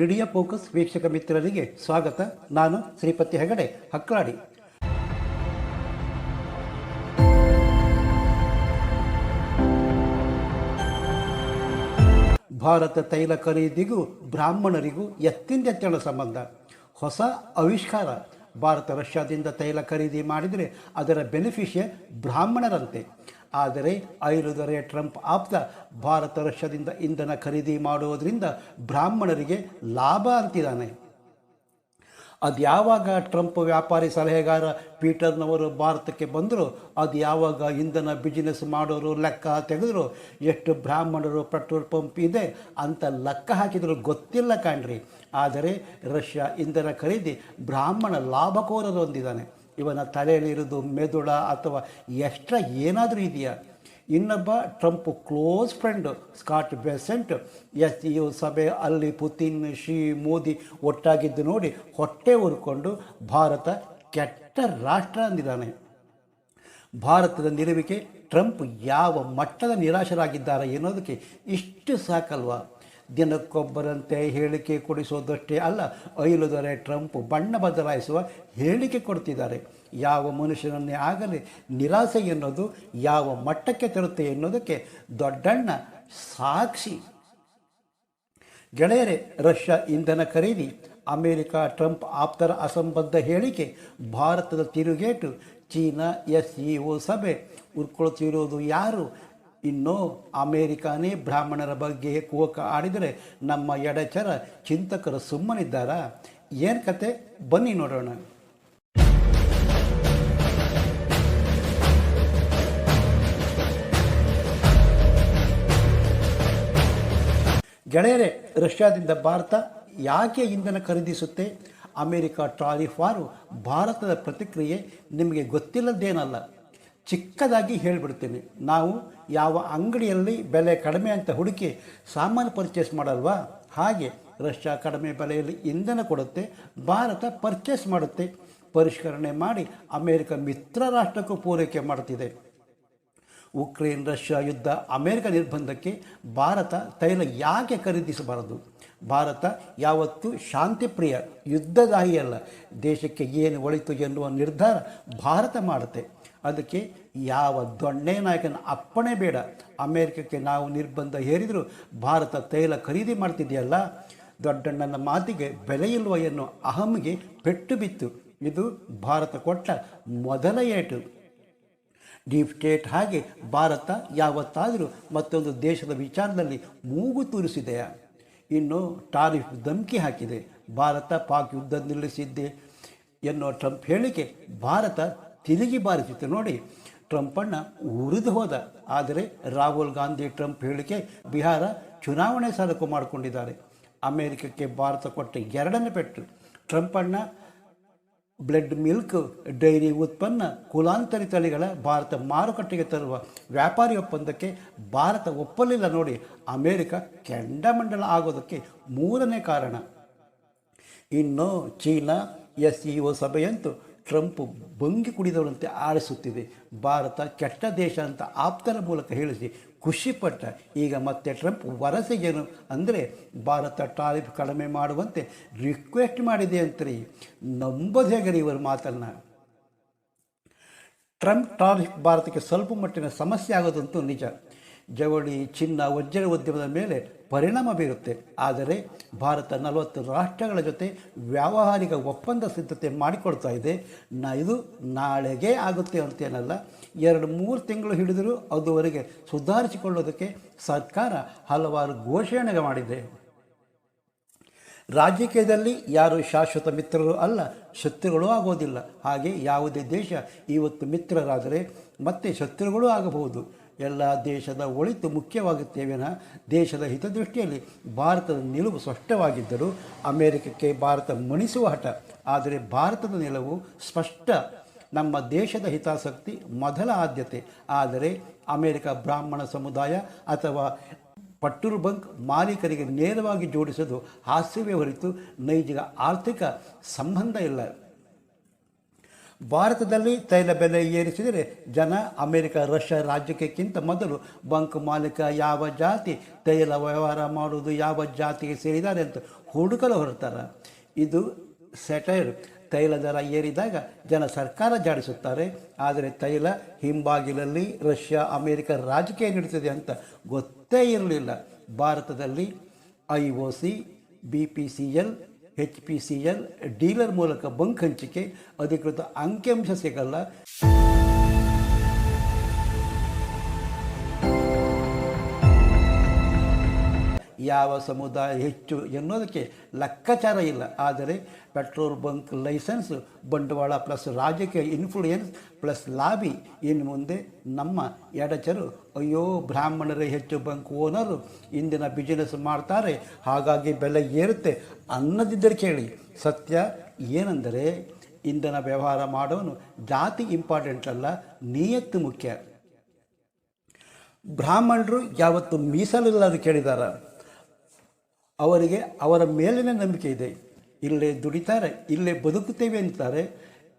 Media focus ವೀಕ್ಷಕ ಮಿತ್ರರಿಗೆ ಸ್ವಾಗತ. ನಾನು ಶ್ರೀಪತಿ ಹೆಗಡೆ ಹಕ್ಲಾಡಿ ಭಾರತ ತೈಲ ಖರೀದಿಗೂ ಬ್ರಾಹ್ಮಣರಿಗೂ ಎತ್ತಿಂದೆತ್ತಣ ಸಂಬಂಧ. ಹೊಸ ಆವಿಷ್ಕಾರ. ಭಾರತ ರಷ್ಯಾದಿಂದ ತೈಲ ಖರೀದಿ ಮಾಡಿದರೆ ಅದರ ಬೆನಿಫಿಷಿಯ ಬ್ರಾಹ್ಮಣರಂತೆ. ಆದರೆ ಐರುದರೆ ಟ್ರಂಪ್ ಆಪ್ತ ಭಾರತ ರಷ್ಯಾದಿಂದ ಇಂಧನ ಖರೀದಿ ಮಾಡುವುದರಿಂದ ಬ್ರಾಹ್ಮಣರಿಗೆ ಲಾಭ ಅಂತಿದ್ದಾನೆ. ಅದು ಯಾವಾಗ ಟ್ರಂಪ್ ವ್ಯಾಪಾರಿ ಸಲಹೆಗಾರ ಪೀಟರ್ನವರು ಭಾರತಕ್ಕೆ ಬಂದರು ಅದು ಯಾವಾಗ ಇಂಧನ ಬಿಸಿನೆಸ್ ಮಾಡೋರು ಲೆಕ್ಕ ತೆಗೆದ್ರು ಎಷ್ಟು ಬ್ರಾಹ್ಮಣರು ಪೆಟ್ರೋಲ್ ಪಂಪ್ ಇದೆ ಅಂತ ಲೆಕ್ಕ ಹಾಕಿದ್ರು ಗೊತ್ತಿಲ್ಲ ಕಾಣ್ರಿ. ಆದರೆ ರಷ್ಯಾ ಇಂಧನ ಖರೀದಿ ಬ್ರಾಹ್ಮಣ ಲಾಭಕೋರರು ಹೊಂದಿದ್ದಾನೆ ಇವನ ತಲೆಯಲ್ಲಿ ಇರೋದು ಮೆದುಳ ಅಥವಾ ಎಕ್ಸ್ಟ್ರಾ ಏನಾದರೂ ಇದೆಯಾ? ಇನ್ನೊಬ್ಬ Trump close friend Scott Bessent S U ಸಭೆ ಅಲ್ಲಿ ಪುತಿನ್, ಶಿ, ಮೋದಿ ಒಟ್ಟಾಗಿದ್ದು ನೋಡಿ ಹೊಟ್ಟೆ ಉರ್ಕೊಂಡು ಭಾರತ ಕೆಟ್ಟ ರಾಷ್ಟ್ರ ಅಂದಿದ್ದಾನೆ. ಭಾರತದ ನಿಲುವಿಗೆ ಟ್ರಂಪ್ ಯಾವ ಮಟ್ಟದ ನಿರಾಶರಾಗಿದ್ದಾರೆ ಎನ್ನುವುದಕ್ಕೆ ಇಷ್ಟು ಸಾಕಲ್ವಾ? ದಿನಕ್ಕೊಬ್ಬರಂತೆ ಹೇಳಿಕೆ ಕೊಡಿಸೋದಷ್ಟೇ ಅಲ್ಲ ಐಲು ದೊರೆ ಟ್ರಂಪ್ ಬಣ್ಣ ಬದಲಾಯಿಸುವ ಹೇಳಿಕೆ ಕೊಡ್ತಿದ್ದಾರೆ. ಯಾವ ಮನುಷ್ಯನನ್ನೇ ಆಗಲಿ ನಿರಾಸೆ ಎನ್ನೋದು ಯಾವ ಮಟ್ಟಕ್ಕೆ ತರುತ್ತೆ ಎನ್ನುವುದಕ್ಕೆ ದೊಡ್ಡಣ್ಣ ಸಾಕ್ಷಿ. ಗೆಳೆಯರೆ, ರಷ್ಯಾ ಇಂಧನ ಖರೀದಿ, ಅಮೆರಿಕ ಟ್ರಂಪ್ ಆಪ್ತರ ಅಸಂಬದ್ಧ ಹೇಳಿಕೆ, ಭಾರತದ ತಿರುಗೇಟು, ಚೀನಾ ಎಸ್ ಇ ಸಭೆ, ಉರ್ಕೊಳ್ತಿರೋದು ಯಾರು? ಇನ್ನು ಅಮೇರಿಕಾನೇ ಬ್ರಾಹ್ಮಣರ ಬಗ್ಗೆ ಕೋಕ ಆಡಿದರೆ ನಮ್ಮ ಎಡಚರ ಚಿಂತಕರು ಸುಮ್ಮನಿದ್ದಾರಾ? ಏನು ಕತೆ? ಬನ್ನಿ ನೋಡೋಣ. ಗೆಳೆಯರೆ, ರಷ್ಯಾದಿಂದ ಭಾರತ ಯಾಕೆ ಇಂಧನ ಖರೀದಿಸುತ್ತೆ? ಅಮೆರಿಕ ಟ್ರಾಲಿ ಫಾರು ಭಾರತದ ಪ್ರತಿಕ್ರಿಯೆ ನಿಮಗೆ ಗೊತ್ತಿಲ್ಲದ್ದೇನಲ್ಲ ಚಿಕ್ಕದಾಗಿ ಹೇಳಿಬಿಡ್ತೀನಿ. ನಾವು ಯಾವ ಅಂಗಡಿಯಲ್ಲಿ ಬೆಲೆ ಕಡಿಮೆ ಅಂತ ಹುಡುಕಿ ಸಾಮಾನು ಪರ್ಚೇಸ್ ಮಾಡಲ್ವಾ? ಹಾಗೆ ರಷ್ಯಾ ಕಡಿಮೆ ಬೆಲೆಯಲ್ಲಿ ಇಂಧನ ಕೊಡುತ್ತೆ, ಭಾರತ ಪರ್ಚೇಸ್ ಮಾಡುತ್ತೆ. ಪರಿಷ್ಕರಣೆ ಮಾಡಿ ಅಮೆರಿಕ ಮಿತ್ರ ರಾಷ್ಟ್ರಕ್ಕೂ ಪೂರೈಕೆ ಮಾಡ್ತಿದೆ. ಉಕ್ರೇನ್, ರಷ್ಯಾ ಯುದ್ಧ, ಅಮೆರಿಕ ನಿರ್ಬಂಧಕ್ಕೆ ಭಾರತ ತೈಲ ಯಾಕೆ ಖರೀದಿಸಬಾರದು? ಭಾರತ ಯಾವತ್ತೂ ಶಾಂತಿಪ್ರಿಯ ಯುದ್ಧದಾಹಿಯಲ್ಲ ದೇಶಕ್ಕೆ ಏನು ಒಳಿತು ಎನ್ನುವ ನಿರ್ಧಾರ ಭಾರತ ಮಾಡುತ್ತೆ. ಅದಕ್ಕೆ ಯಾವ ದೊಣ್ಣೆ ನಾಯಕನ ಅಪ್ಪಣೆ ಬೇಡ. ಅಮೇರಿಕಕ್ಕೆ ನಾವು ನಿರ್ಬಂಧ ಹೇರಿದರೂ ಭಾರತ ತೈಲ ಖರೀದಿ ಮಾಡ್ತಿದೆಯಲ್ಲ, ದೊಡ್ಡಣ್ಣನ ಮಾತಿಗೆ ಬೆಲೆ ಇಲ್ವ ಅಹಮ್ಗೆ ಪೆಟ್ಟು ಬಿತ್ತು. ಇದು ಭಾರತ ಕೊಟ್ಟ ಮೊದಲ ಏಟು. ಡೀಪ್ ಸ್ಟೇಟ್ ಹಾಗೆ ಭಾರತ ಯಾವತ್ತಾದರೂ ಮತ್ತೊಂದು ದೇಶದ ವಿಚಾರದಲ್ಲಿ ಮೂಗು ತೂರಿಸಿದೆಯಾ ಇನ್ನು ಟಾರಿಫ್ ಧಮಕಿ ಹಾಕಿದೆ. ಭಾರತ ಪಾಕ್ ಯುದ್ಧ ನಿಲ್ಲಿಸಿದ್ದೆ ಎನ್ನುವ ಟ್ರಂಪ್ ಹೇಳಿಕೆ ಭಾರತ ತಿರುಗಿ ಬಾರಿಸಿತು ನೋಡಿ. ಟ್ರಂಪಣ್ಣ ಉರಿದು ಹೋದ. ಆದರೆ ರಾಹುಲ್ ಗಾಂಧಿ ಟ್ರಂಪ್ ಹೇಳಿಕೆ ಬಿಹಾರ ಚುನಾವಣೆ ಸರಕು ಮಾಡಿಕೊಂಡಿದ್ದಾರೆ. ಅಮೆರಿಕಕ್ಕೆ ಭಾರತ ಕೊಟ್ಟ ಎರಡನೇ ಪೆಟ್ಟು. ಟ್ರಂಪಣ್ಣ ಬ್ಲಡ್ ಮಿಲ್ಕ್, ಡೈರಿ ಉತ್ಪನ್ನ, ಕುಲಾಂತರಿ ತಳಿಗಳ ಭಾರತ ಮಾರುಕಟ್ಟೆಗೆ ತರುವ ವ್ಯಾಪಾರಿ ಒಪ್ಪಂದಕ್ಕೆ ಭಾರತ ಒಪ್ಪಲಿಲ್ಲ ನೋಡಿ ಅಮೆರಿಕ ಕೆಂಡಮಂಡಲ ಆಗೋದಕ್ಕೆ ಮೂರನೇ ಕಾರಣ. ಇನ್ನು ಚೀನಾ ಎಸ್ ಇ ಒ ಸಭೆಯಂತೂ ಟ್ರಂಪ್ ಬಂಗಿ ಕುಡಿದವರಂತೆ ಆಡಿಸುತ್ತಿದೆ ಭಾರತ ಕೆಟ್ಟ ದೇಶ ಅಂತ ಆಪ್ತರ ಮೂಲಕ ಹೇಳಿಸಿ ಖುಷಿಪಟ್ಟ. ಈಗ ಮತ್ತೆ ಟ್ರಂಪ್ ವರಸೆಗೇನು ಅಂದರೆ ಭಾರತ ಟಾರಿಫ್ ಕಡಿಮೆ ಮಾಡುವಂತೆ ರಿಕ್ವೆಸ್ಟ್ ಮಾಡಿದೆ ಅಂತರಿ. ನಂಬೋದು ಹೇಗೆ ಇವರು ಮಾತನ್ನು. ಟ್ರಂಪ್ ಟಾರಿಫ್ ಭಾರತಕ್ಕೆ ಸ್ವಲ್ಪ ಮಟ್ಟಿನ ಸಮಸ್ಯೆ ಆಗೋದಂತೂ ನಿಜ. ಜವಳಿ ಚಿನ್ನ ವಜ್ರ ಉದ್ಯಮದ ಮೇಲೆ ಪರಿಣಾಮ ಬೀರುತ್ತೆ. ಆದರೆ ಭಾರತ ನಲವತ್ತು ರಾಷ್ಟ್ರಗಳ ಜೊತೆ ವ್ಯಾವಹಾರಿಕ ಒಪ್ಪಂದ ಸಿದ್ಧತೆ ಮಾಡಿಕೊಳ್ತಾ ಇದೆ. ನ ಇದು ನಾಳೆಗೆ ಆಗುತ್ತೆ ಅಂತೇನಲ್ಲ, ಎರಡು ಮೂರು ತಿಂಗಳು ಹಿಡಿದರೂ ಅದುವರೆಗೆ ಸುಧಾರಿಸಿಕೊಳ್ಳೋದಕ್ಕೆ ಸರ್ಕಾರ ಹಲವಾರು ಘೋಷಣೆ ಮಾಡಿದೆ. ರಾಜಕೀಯದಲ್ಲಿ ಯಾರು ಶಾಶ್ವತ ಮಿತ್ರರು ಅಲ್ಲ, ಶತ್ರುಗಳೂ ಆಗೋದಿಲ್ಲ. ಹಾಗೆ ಯಾವುದೇ ದೇಶ ಇವತ್ತು ಮಿತ್ರರಾದರೆ ಮತ್ತೆ ಶತ್ರುಗಳು ಆಗಬಹುದು. ಎಲ್ಲ ದೇಶದ ಒಳಿತು ಮುಖ್ಯವಾಗುತ್ತೇವೆನ ದೇಶದ ಹಿತದೃಷ್ಟಿಯಲ್ಲಿ ಭಾರತದ ನಿಲುವು ಸ್ಪಷ್ಟವಾಗಿದ್ದರೂ ಅಮೆರಿಕಕ್ಕೆ ಭಾರತ ಮಣಿಸುವ ಹಠ. ಆದರೆ ಭಾರತದ ನಿಲುವು ಸ್ಪಷ್ಟ. ನಮ್ಮ ದೇಶದ ಹಿತಾಸಕ್ತಿ ಮೊದಲ ಆದ್ಯತೆ. ಆದರೆ ಅಮೆರಿಕ ಬ್ರಾಹ್ಮಣ ಸಮುದಾಯ ಅಥವಾ ಪಟ್ಟೂರು ಬಂಕ್ ಮಾಲೀಕರಿಗೆ ನೇರವಾಗಿ ಜೋಡಿಸೋದು ಹಾಸ್ಯವೇ ಹೊರತು ನೈಜ ಆರ್ಥಿಕ ಸಂಬಂಧ ಇಲ್ಲ. ಭಾರತದಲ್ಲಿ ತೈಲ ಬೆಲೆ ಏರಿಸಿದರೆ ಜನ ಅಮೆರಿಕ, ರಷ್ಯಾ ರಾಜ್ಯಕ್ಕಿಂತ ಮೊದಲು ಬಂಕ್ ಮಾಲೀಕ ಯಾವ ಜಾತಿ, ತೈಲ ವ್ಯವಹಾರ ಮಾಡುವುದು ಯಾವ ಜಾತಿಗೆ ಸೇರಿದ್ದಾರೆ ಅಂತ ಹುಡುಕಲು ಹೊರಡ್ತಾರೆ. ಇದು ಸೆಟೈರ್ ತೈಲ ದರ ಏರಿದಾಗ ಜನ ಸರ್ಕಾರ ಜಾಡಿಸುತ್ತಾರೆ. ಆದರೆ ತೈಲ ಹಿಂಬಾಗಿಲಲ್ಲಿ ರಷ್ಯಾ, ಅಮೆರಿಕ ರಾಜಕೀಯ ನಡೀತದೆ ಅಂತ ಗೊತ್ತೇ ಇರಲಿಲ್ಲ. ಭಾರತದಲ್ಲಿ I O C B P C L H P C L dealer ಮೂಲಕ ಬಂಕ್ ಹಂಚಿಕೆ ಅಧಿಕೃತ ಅಂಕಿಅಂಶ ಸಿಗಲ್ಲ. ಯಾವ ಸಮುದಾಯ ಹೆಚ್ಚು ಎನ್ನುವುದಕ್ಕೆ ಲೆಕ್ಕಾಚಾರ ಇಲ್ಲ. ಆದರೆ ಪೆಟ್ರೋಲ್ ಬಂಕ್ ಲೈಸೆನ್ಸ್ ಬಂಡವಾಳ ಪ್ಲಸ್ ರಾಜಕೀಯ ಇನ್ಫ್ಲೂಯೆನ್ಸ್ ಪ್ಲಸ್ ಲಾಬಿ ಇನ್ನು ಮುಂದೆ ನಮ್ಮ ಎಡಚರು, ಅಯ್ಯೋ, ಬ್ರಾಹ್ಮಣರೇ ಹೆಚ್ಚು ಬಂಕ್ ಓನರು ಇಂದಿನ ಬಿಸಿನೆಸ್ ಮಾಡ್ತಾರೆ, ಹಾಗಾಗಿ ಬೆಲೆ ಏರುತ್ತೆ ಅನ್ನದಿದ್ದರೆ ಕೇಳಿ. ಸತ್ಯ ಏನೆಂದರೆ ಇಂಧನ ವ್ಯವಹಾರ ಮಾಡೋನು ಜಾತಿ ಇಂಪಾರ್ಟೆಂಟ್ ಅಲ್ಲ, ನಿಯತ್ತು ಮುಖ್ಯ. ಬ್ರಾಹ್ಮಣರು ಯಾವತ್ತು ಅಂತ ಕೇಳಿದಾರ. ಅವರಿಗೆ ಅವರ ಮೇಲಿನ ನಂಬಿಕೆ ಇದೆ. ಇಲ್ಲೇ ದುಡಿತಾರೆ, ಇಲ್ಲೇ ಬದುಕುತ್ತೇವೆ ಅಂತಾರೆ.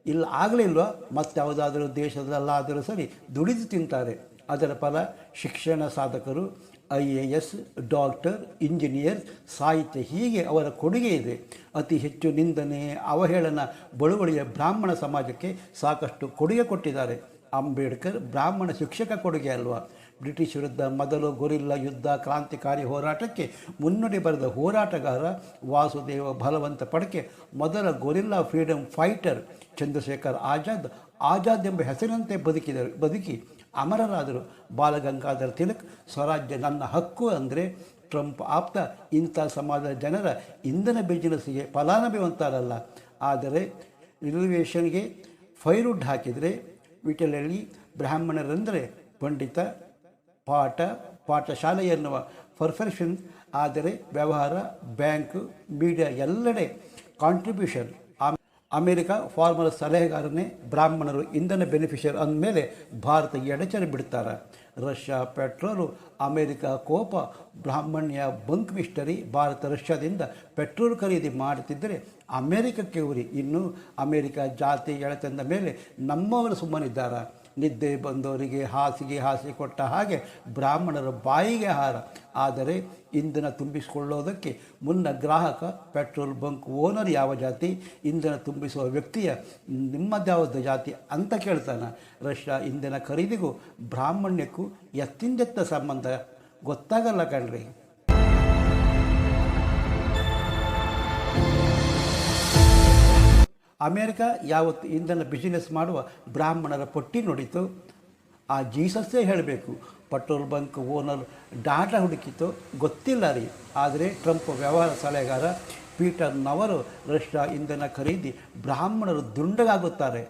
ಇಲ್ಲ ಆಗಲಿಲ್ವ ಮತ್ತಾವುದಾದರೂ ದೇಶದಲ್ಲಾದರೂ ಸರಿ ದುಡಿದು ತಿಂತಾರೆ. ಅದರ ಫಲ ಶಿಕ್ಷಣ ಸಾಧಕರು, I A S, doctor, engineer, ಸಾಹಿತ್ಯ ಹೀಗೆ ಅವರ ಕೊಡುಗೆ ಇದೆ. ಅತಿ ಹೆಚ್ಚು ನಿಂದನೆ, ಅವಹೇಳನ ಬಳುವಳಿಯ ಬ್ರಾಹ್ಮಣ ಸಮಾಜಕ್ಕೆ ಸಾಕಷ್ಟು ಕೊಡುಗೆ ಕೊಟ್ಟಿದ್ದಾರೆ. ಅಂಬೇಡ್ಕರ್ ಬ್ರಾಹ್ಮಣ ಶಿಕ್ಷಕ ಕೊಡುಗೆ ಅಲ್ವಾ? ಬ್ರಿಟಿಷ್ ವಿರುದ್ಧ ಮೊದಲು ಗೊರಿಲ್ಲ ಯುದ್ಧ, ಕ್ರಾಂತಿಕಾರಿ ಹೋರಾಟಕ್ಕೆ ಮುನ್ನುಡಿ ಬರೆದ ಹೋರಾಟಗಾರ ವಾಸುದೇವ ಬಲವಂತ ಪಡಕೆ ಮೊದಲ guerrilla freedom fighter Chandrashekhar Azad Azad ಎಂಬ ಹೆಸರಿನಂತೆ ಬದುಕಿದರು, ಬದುಕಿ ಅಮರರಾದರು. ಬಾಲಗಂಗಾಧರ ತಿಲಕ್, ಸ್ವರಾಜ್ಯ ನನ್ನ ಹಕ್ಕು ಅಂದರೆ ಟ್ರಂಪ್ ಆಪ್ತ, ಇಂಥ ಸಮಾಜದ ಜನರ ಇಂಧನ ಬಿಜಿನೆಸ್ಗೆ ಫಲಾನುಭವಿ ಅಂತಾರಲ್ಲ ಆದರೆ ರಿಸರ್ವೇಷನ್ಗೆ ಫೈರುಡ್ ಹಾಕಿದರೆ ವಿಟಲಲ್ಲಿ ಬ್ರಾಹ್ಮಣರೆಂದರೆ ಪಂಡಿತ ಪಾಠ, ಪಾಠಶಾಲೆ ಎನ್ನುವ ಪರ್ಫೆಕ್ಷನ್ ಆದರೆ ವ್ಯವಹಾರ, ಬ್ಯಾಂಕ್ ಮೀಡಿಯಾ ಎಲ್ಲೆಡೆ ಕಾಂಟ್ರಿಬ್ಯೂಷನ್ ಅಮೆರಿಕ ಫಾರ್ಮರ್ ಸಲಹೆಗಾರನೇ ಬ್ರಾಹ್ಮಣರು ಇಂಧನ ಬೆನಿಫಿಷಿಯರ್ ಅಂದಮೇಲೆ ಭಾರತ ಎಡಚರಿ ಬಿಡ್ತಾರೆ. ರಷ್ಯಾ ಪೆಟ್ರೋಲು, ಅಮೆರಿಕ ಕೋಪ, ಬ್ರಾಹ್ಮಣ್ಯ ಬಂಕ್ ಮಿಸ್ಟರಿ ಭಾರತ ರಷ್ಯಾದಿಂದ ಪೆಟ್ರೋಲ್ ಖರೀದಿ ಮಾಡುತ್ತಿದ್ದರೆ ಅಮೆರಿಕಕ್ಕೆ ಉರಿ. ಇನ್ನು ಅಮೆರಿಕ ಜಾತಿ ಎಳೆತಂದ ಮೇಲೆ ನಮ್ಮವರು ಸುಮ್ಮನಿದ್ದಾರೆ? ನಿದ್ದೆ ಬಂದವರಿಗೆ ಹಾಸಿಗೆ ಹಾಸಿ ಕೊಟ್ಟ ಹಾಗೆ ಬ್ರಾಹ್ಮಣರ ಬಾಯಿಗೆ ಆಹಾರ ಆದರೆ ಇಂಧನ ತುಂಬಿಸಿಕೊಳ್ಳೋದಕ್ಕೆ ಮುನ್ನ ಗ್ರಾಹಕ ಪೆಟ್ರೋಲ್ ಬಂಕ್ ಓನರ್ ಯಾವ ಜಾತಿ, ಇಂಧನ ತುಂಬಿಸುವ ವ್ಯಕ್ತಿಯ ನಿಮ್ಮದ್ಯಾವುದು ಜಾತಿ ಅಂತ ಕೇಳ್ತಾನೆ. ರಷ್ಯಾ ಇಂಧನ ಖರೀದಿಗೂ ಬ್ರಾಹ್ಮಣ್ಯಕ್ಕೂ ಎತ್ತಿಂದೆತ್ತ ಸಂಬಂಧ ಗೊತ್ತಾಗಲ್ಲ ಕಣ್ರಿ. ಅಮೇರಿಕ ಯಾವತ್ತು ಇಂಧನ ಬಿಸಿನೆಸ್ ಮಾಡುವ ಬ್ರಾಹ್ಮಣರ ಪಟ್ಟಿ ನೋಡಿತು. ಆ ಜೀಸಸ್ಸೇ ಹೇಳಬೇಕು, ಪೆಟ್ರೋಲ್ ಬಂಕ್ ಓನರ್ ಡಾಟಾ ಹುಡುಕಿತು. ಗೊತ್ತಿಲ್ಲ ರೀ. ಆದರೆ ಟ್ರಂಪ್ ವ್ಯವಹಾರ ಸಲಹೆಗಾರ ಪೀಟರ್ ನವರು ರಷ್ಯಾ ಇಂಧನ ಖರೀದಿ ಬ್ರಾಹ್ಮಣರು ದುಂಡಗಾಗುತ್ತಾರೆ.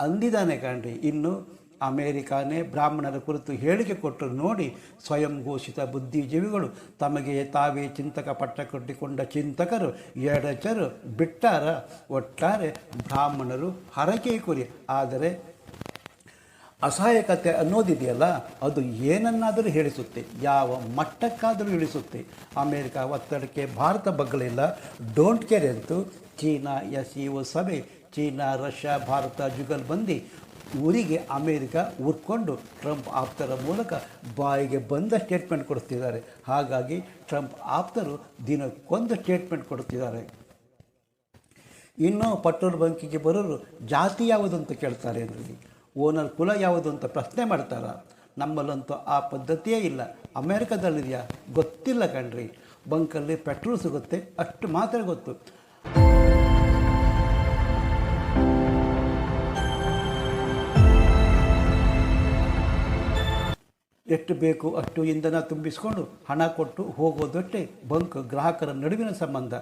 ಅಂದಿದ್ದಾನೆ ಕಾಣ್ರಿ, ಇನ್ನು ಅಮೇರಿಕಾನೇ ಬ್ರಾಹ್ಮಣರ ಕುರಿತು ಹೇಳಿಕೆ ಕೊಟ್ಟರು ನೋಡಿ ಸ್ವಯಂ ಘೋಷಿತ ಬುದ್ಧಿಜೀವಿಗಳು ತಮಗೆ ತಾವೇ ಚಿಂತಕ ಪಟ್ಟ ಕಟ್ಟಿಕೊಂಡ ಚಿಂತಕರು, ಎಡಚರು, ಬಿಟ್ಟಾರ, ಒಟ್ಟಾರೆ ಬ್ರಾಹ್ಮಣರು ಹರಕೆ ಕುರಿ. ಆದರೆ ಅಸಹಾಯಕತೆ ಅನ್ನೋದಿದೆಯಲ್ಲ, ಅದು ಏನನ್ನಾದರೂ ಹೇಳಿಸುತ್ತೆ, ಯಾವ ಮಟ್ಟಕ್ಕಾದರೂ ಇಳಿಸುತ್ತೆ. ಅಮೇರಿಕ ಒತ್ತಡಕ್ಕೆ ಭಾರತ ಬಗ್ಗಲಿಲ್ಲ ಡೋಂಟ್ ಕೇರ್ ಎಂದು ಚೀನಾ ಎಸ್ ಇ ಒ ಸಭೆ, ಚೀನಾ, ರಷ್ಯಾ, ಭಾರತ ಜುಗಲ್ ಜುಗಲ್ಬಂದಿ ಊರಿಗೆ ಅಮೇರಿಕ ಉರ್ಕೊಂಡು ಟ್ರಂಪ್ ಆಪ್ತರ ಮೂಲಕ ಬಾಯಿಗೆ ಬಂದ ಸ್ಟೇಟ್ಮೆಂಟ್ ಕೊಡುತ್ತಿದ್ದಾರೆ. ಹಾಗಾಗಿ ಟ್ರಂಪ್ ಆಪ್ತರು ದಿನಕ್ಕೊಂದು ಸ್ಟೇಟ್ಮೆಂಟ್ ಕೊಡುತ್ತಿದ್ದಾರೆ. ಇನ್ನೂ ಪೆಟ್ರೋಲ್ ಬಂಕಿಗೆ ಬರೋರು ಜಾತಿ ಯಾವುದು ಅಂತ ಕೇಳ್ತಾರೆ ಅಂದರೆ ಓನರ್ ಕುಲ ಯಾವುದು ಅಂತ ಪ್ರಶ್ನೆ ಮಾಡ್ತಾರ. ನಮ್ಮಲ್ಲಂತೂ ಆ ಪದ್ಧತಿಯೇ ಇಲ್ಲ. ಅಮೇರಿಕಾದಲ್ಲಿದೆಯಾ? ಗೊತ್ತಿಲ್ಲ ಕಣ್ರಿ. ಬಂಕಲ್ಲಿ ಪೆಟ್ರೋಲ್ ಸಿಗುತ್ತೆ, ಅಷ್ಟು ಮಾತ್ರ ಗೊತ್ತು. ಎಷ್ಟು ಬೇಕು ಅಷ್ಟು ಇಂಧನ ತುಂಬಿಸಿಕೊಂಡು ಹಣ ಕೊಟ್ಟು ಹೋಗೋದಷ್ಟೇ ಬಂಕ್ ಗ್ರಾಹಕರ ನಡುವಿನ ಸಂಬಂಧ.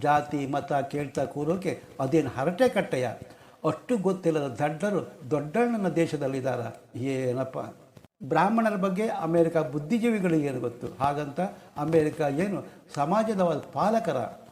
ಜಾತಿ, ಮತ, ಕೇಳ್ತಾ, ಕೂರೋಕೆ ಅದೇನು ಹರಟೆ ಕಟ್ಟೆಯ? ಅಷ್ಟು ಗೊತ್ತಿಲ್ಲದ ದಡ್ಡರು ದೊಡ್ಡಣ್ಣನ ದೇಶದಲ್ಲಿದ್ದಾರ ಏನಪ್ಪ? ಬ್ರಾಹ್ಮಣರ ಬಗ್ಗೆ ಅಮೇರಿಕ ಬುದ್ಧಿಜೀವಿಗಳಿಗೆ ಏನು ಗೊತ್ತು? ಹಾಗಂತ ಅಮೇರಿಕ ಏನು ಸಮಾಜದ ಪಾಲಕರ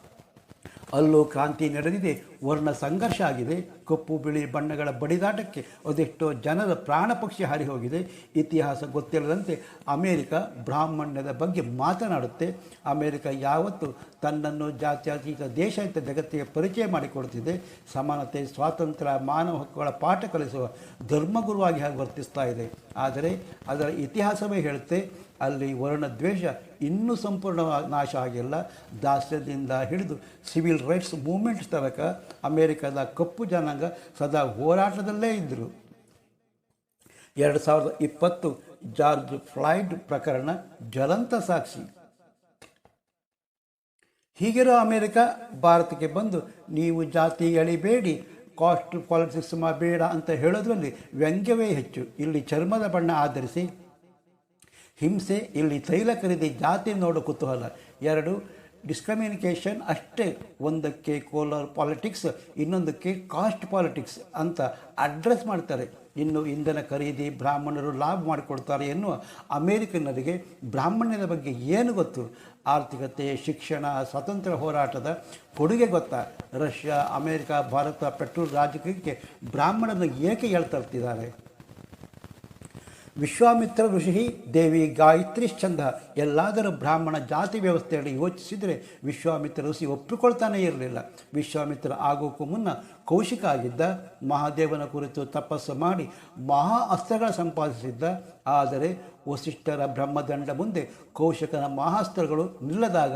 ಅಲ್ಲೂ ಕ್ರಾಂತಿ ನಡೆದಿದೆ, ವರ್ಣ ಸಂಘರ್ಷ ಆಗಿದೆ, ಕಪ್ಪು, ಬಿಳಿ ಬಣ್ಣಗಳ ಬಡಿದಾಟಕ್ಕೆ ಅದೆಷ್ಟೋ ಜನರ ಪ್ರಾಣ ಪಕ್ಷಿ ಹಾರಿ ಹೋಗಿದೆ. ಇತಿಹಾಸ ಗೊತ್ತಿಲ್ಲದಂತೆ ಅಮೇರಿಕ ಬ್ರಾಹ್ಮಣ್ಯದ ಬಗ್ಗೆ ಮಾತನಾಡುತ್ತೆ. ಅಮೇರಿಕ ಯಾವತ್ತು ತನ್ನನ್ನು ಜಾತ್ಯತೀತ ದೇಶ ಅಂತ ಜಗತ್ತಿಗೆ ಪರಿಚಯ ಮಾಡಿಕೊಡುತ್ತಿದೆ. ಸಮಾನತೆ, ಸ್ವಾತಂತ್ರ್ಯ, ಮಾನವ ಹಕ್ಕುಗಳ ಪಾಠ ಕಲಿಸುವ ಧರ್ಮಗುರುವಾಗಿ ಹಾಗೆ ವರ್ತಿಸ್ತಾ ಇದೆ. ಆದರೆ ಅದರ ಇತಿಹಾಸವೇ ಹೇಳುತ್ತೆ ಅಲ್ಲಿ ವರ್ಣ ದ್ವೇಷ ಇನ್ನೂ ಸಂಪೂರ್ಣ ನಾಶ ಆಗಿಲ್ಲ. ದಾಸ್ಯದಿಂದ ಹಿಡಿದು ಸಿವಿಲ್ ರೈಟ್ಸ್ ಮೂಮೆಂಟ್ಸ್ ತನಕ ಅಮೇರಿಕದ ಕಪ್ಪು ಜನಾಂಗ ಸದಾ ಹೋರಾಟದಲ್ಲೇ ಇದ್ದರು ಎರಡು ಸಾವಿರದ ಇಪ್ಪತ್ತು ಜಾರ್ಜ್ ಫ್ಲಾಯ್ಡ್ ಪ್ರಕರಣ ಜ್ವಲಂತ ಸಾಕ್ಷಿ. ಹೀಗಿರೋ ಅಮೇರಿಕ ಭಾರತಕ್ಕೆ ಬಂದು ನೀವು ಜಾತಿ ಎಳಿಬೇಡಿ, ಕಾಸ್ಟ್ ಪಾಲಿಟಿಕ್ಸ್ ಬೇಡ ಅಂತ ಹೇಳೋದ್ರಲ್ಲಿ ವ್ಯಂಗ್ಯವೇ ಹೆಚ್ಚು. ಇಲ್ಲಿ ಚರ್ಮದ ಬಣ್ಣ ಆಧರಿಸಿ ಹಿಂಸೆ, ಇಲ್ಲಿ ತೈಲ ಖರೀದಿ ಜಾತಿ ನೋಡೋ ಕುತೂಹಲ. ಎರಡು ಡಿಸ್ಕ್ರಿಮಿನಿಕೇಷನ್ ಅಷ್ಟೇ. ಒಂದಕ್ಕೆ ಕೋಲಾರ್ ಪಾಲಿಟಿಕ್ಸ್ ಇನ್ನೊಂದಕ್ಕೆ ಕಾಸ್ಟ್ ಪಾಲಿಟಿಕ್ಸ್ ಅಂತ ಅಡ್ರೆಸ್ ಮಾಡ್ತಾರೆ. ಇನ್ನು ಇಂಧನ ಖರೀದಿ, ಬ್ರಾಹ್ಮಣರು ಲಾಭ ಮಾಡಿಕೊಡ್ತಾರೆ ಎನ್ನುವ ಅಮೇರಿಕನ್ನರಿಗೆ ಬ್ರಾಹ್ಮಣ್ಯದ ಬಗ್ಗೆ ಏನು ಗೊತ್ತು? ಆರ್ಥಿಕತೆ, ಶಿಕ್ಷಣ, ಸ್ವಾತಂತ್ರ್ಯ ಹೋರಾಟದ ಕೊಡುಗೆ ಗೊತ್ತಾ? ರಷ್ಯಾ, ಅಮೇರಿಕಾ, ಭಾರತ, ಪೆಟ್ರೋಲ್ ರಾಜಕೀಯಕ್ಕೆ ಬ್ರಾಹ್ಮಣನ ಏಕೆ ಹೇಳ್ತರ್ತಿದ್ದಾರೆ ವಿಶ್ವಾಮಿತ್ರ ಋಷಿ ದೇವಿ ಗಾಯತ್ರಿ ಛಂದ, ಎಲ್ಲಾದರೂ ಬ್ರಾಹ್ಮಣ ಜಾತಿ ವ್ಯವಸ್ಥೆಯಲ್ಲಿ ಯೋಚಿಸಿದರೆ ವಿಶ್ವಾಮಿತ್ರ ಋಷಿ ಒಪ್ಪಿಕೊಳ್ತಾನೇ ಇರಲಿಲ್ಲ. ವಿಶ್ವಾಮಿತ್ರ ಆಗೋಕ್ಕೂ ಮುನ್ನ ಕೌಶಿಕ ಆಗಿದ್ದ, ಮಹಾದೇವನ ಕುರಿತು ತಪಸ್ಸು ಮಾಡಿ ಮಹಾ ಅಸ್ತ್ರಗಳ ಸಂಪಾದಿಸಿದ್ದ. ಆದರೆ ವಸಿಷ್ಠರ ಬ್ರಹ್ಮದಂಡ ಮುಂದೆ ಕೌಶಿಕನ ಮಹಾಸ್ತ್ರಗಳು ನಿಲ್ಲದಾಗ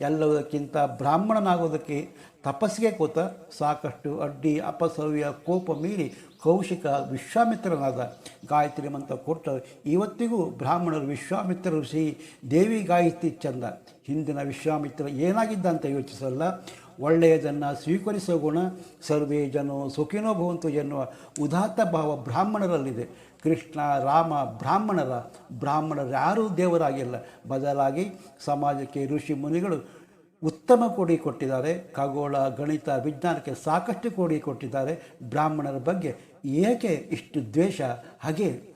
ಎಲ್ಲದಕ್ಕಿಂತ ಬ್ರಾಹ್ಮಣನಾಗೋದಕ್ಕೆ ತಪಸ್ಸಿಗೆ ಕೂತ ಸಾಕಷ್ಟು ಅಡ್ಡಿ, ಅಪಸವ್ಯ, ಕೋಪ ಮೀರಿ ಕೌಶಿಕ ವಿಶ್ವಾಮಿತ್ರನಾದ ಗಾಯತ್ರಿ ಮಂತ್ರ ಕೊಟ್ಟ ಇವತ್ತಿಗೂ ಬ್ರಾಹ್ಮಣರು ವಿಶ್ವಾಮಿತ್ರ ಋಷಿ ದೇವಿ ಗಾಯತ್ರಿ ಚಂದ. ಹಿಂದಿನ ವಿಶ್ವಾಮಿತ್ರ ಏನಾಗಿದ್ದ ಅಂತ ಯೋಚಿಸಲ್ಲ. ಒಳ್ಳೆಯದನ್ನು ಸ್ವೀಕರಿಸುವ ಗುಣ ಸರ್ವೇ ಜನೋ ಸುಖಿನೋ ಭವಂತು ಎನ್ನುವ ಉದಾತ್ತ ಭಾವ ಬ್ರಾಹ್ಮಣರಲ್ಲಿದೆ. ಕೃಷ್ಣ, ರಾಮ ಬ್ರಾಹ್ಮಣರ, ಬ್ರಾಹ್ಮಣರು ಯಾರೂ ದೇವರಾಗಿಲ್ಲ. ಬದಲಾಗಿ ಸಮಾಜಕ್ಕೆ ಋಷಿ ಮುನಿಗಳು ಉತ್ತಮ ಕೊಡುಗೆ ಕೊಟ್ಟಿದ್ದಾರೆ. ಖಗೋಳ, ಗಣಿತ, ವಿಜ್ಞಾನಕ್ಕೆ ಸಾಕಷ್ಟು ಕೊಡುಗೆ ಕೊಟ್ಟಿದ್ದಾರೆ. ಬ್ರಾಹ್ಮಣರ ಬಗ್ಗೆ ಏಕೆ ಇಷ್ಟು ದ್ವೇಷ? ಹಾಗೆ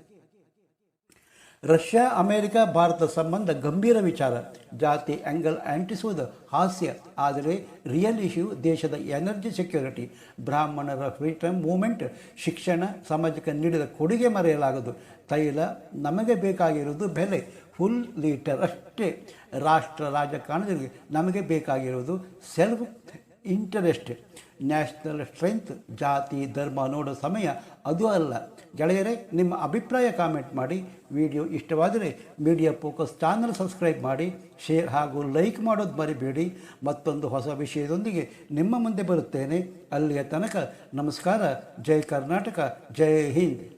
ರಷ್ಯಾ, ಅಮೇರಿಕ ಭಾರತ ಸಂಬಂಧ ಗಂಭೀರ ವಿಚಾರ. ಜಾತಿ ಆ್ಯಂಗಲ್ ಅಂಟಿಸುವುದು ಹಾಸ್ಯ. ಆದರೆ ರಿಯಲ್ ಇಶ್ಯೂ ದೇಶದ ಎನರ್ಜಿ ಸೆಕ್ಯೂರಿಟಿ ಬ್ರಾಹ್ಮಣರ ಫ್ರೀಡಮ್ ಮೂಮೆಂಟ್ ಶಿಕ್ಷಣ ಸಮಾಜಕ್ಕೆ ನೀಡಿದ ಕೊಡುಗೆ ಮರೆಯಲಾಗದು. ತೈಲ ನಮಗೆ ಬೇಕಾಗಿರುವುದು ಬೆಲೆ. ಫುಲ್ ಲೀಟರ್ ಅಷ್ಟೇ ರಾಷ್ಟ್ರ ರಾಜಕಾರಣದಲ್ಲಿ ನಮಗೆ ಬೇಕಾಗಿರುವುದು ಸೆಲ್ಫ್ ಇಂಟರೆಸ್ಟ್ ನ್ಯಾಷನಲ್ ಸ್ಟ್ರೆಂತ್ ಜಾತಿ, ಧರ್ಮ ನೋಡೋ ಸಮಯ. ಅದು ಅಲ್ಲ. ಗೆಳೆಯರೇ, ನಿಮ್ಮ ಅಭಿಪ್ರಾಯ ಕಾಮೆಂಟ್ ಮಾಡಿ. ವಿಡಿಯೋ ಇಷ್ಟವಾದರೆ ಮೀಡಿಯಾ ಫೋಕಸ್ ಚಾನಲ್ ಸಬ್ಸ್ಕ್ರೈಬ್ ಮಾಡಿ. ಶೇರ್ ಹಾಗೂ ಲೈಕ್ ಮಾಡೋದು ಮರಿಬೇಡಿ. ಮತ್ತೊಂದು ಹೊಸ ವಿಷಯದೊಂದಿಗೆ ನಿಮ್ಮ ಮುಂದೆ ಬರುತ್ತೇನೆ. ಅಲ್ಲಿಯ ತನಕ ನಮಸ್ಕಾರ. ಜೈ ಕರ್ನಾಟಕ. ಜೈ ಹಿಂದ್.